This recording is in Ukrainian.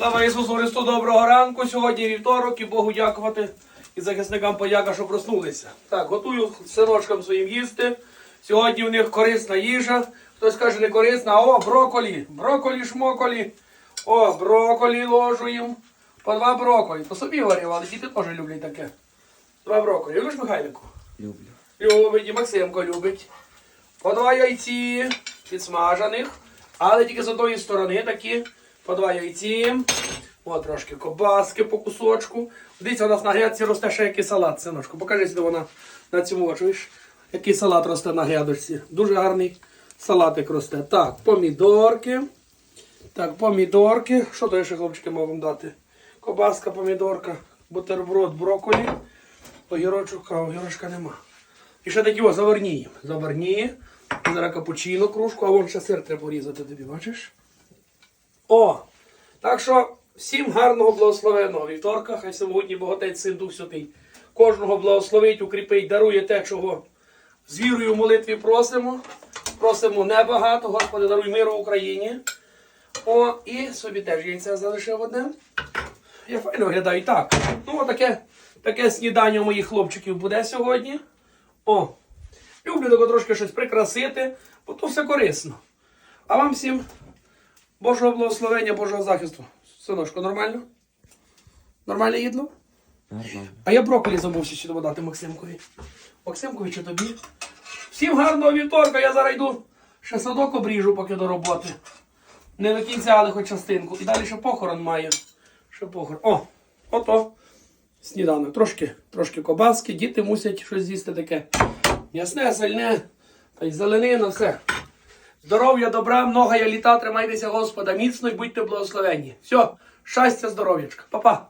Слава Ісусу Христу, доброго ранку. Сьогодні вівторок і Богу дякувати і захисникам подяка, що проснулися. Так, готую синочкам своїм їсти. Сьогодні в них корисна їжа. Хтось каже, не корисна, о, броколі, броколі, шмоколі. О, броколі ложу їм. По два броколі. То собі говорив, але діти теж люблять таке. Два броколі. Любиш, Михайлику? Люблю. Любить, і Максимко любить. По два яйці підсмажених, але тільки з одної сторони такі. По два яйці. О, трошки кобаски по кусочку. Дивіться, у нас на грядці росте ще який салат, синочку. Покажи, де вона на цьому чуєш. Який салат росте на грядочці. Дуже гарний салатик росте. Так, помідорки. Так, помідорки. Що то ще, хлопчики, можу вам дати? Кобаска, помідорка, бутерброд, брокколі. Огірочок, а огірочка нема. І ще такі о, заварні. Заварні. Зараз капучино кружку, а вон ще сир треба порізати тобі, бачиш? О! Так що всім гарного благословеного вівторка. Хай сьогодні Боготець Син Дух Святий. Кожного благословить, укріпить, дарує те, чого з вірою в молитві просимо. Просимо небагато, Господи, даруй миру Україні. О, і собі теж яйця залишив одне. Я файно виглядаю так. Ну, таке, таке снідання у моїх хлопчиків буде сьогодні. О, люблю трошки щось прикрасити, бо то все корисно. А вам всім Божого благословення, Божого захисту. Синочко, нормально? Нормальне їдло? Нормально. А я брокколі забувся ще додати Максимкові. Максимкові чи тобі? Всім гарного вівторка, я зараз йду ще садок обріжу, поки до роботи. Не до кінця, але хоч частинку. І далі ще похорон маю. Ще похорон. О, ото. Сніданок. Трошки, трошки кобаски, діти мусять щось з'їсти таке. М'ясне, сальне, та й зеленина, все. Здоров'я, добра, много я літа, тримайтеся Господа міцно і будьте благословенні. Все, щастя, здоров'ячка. Па-па.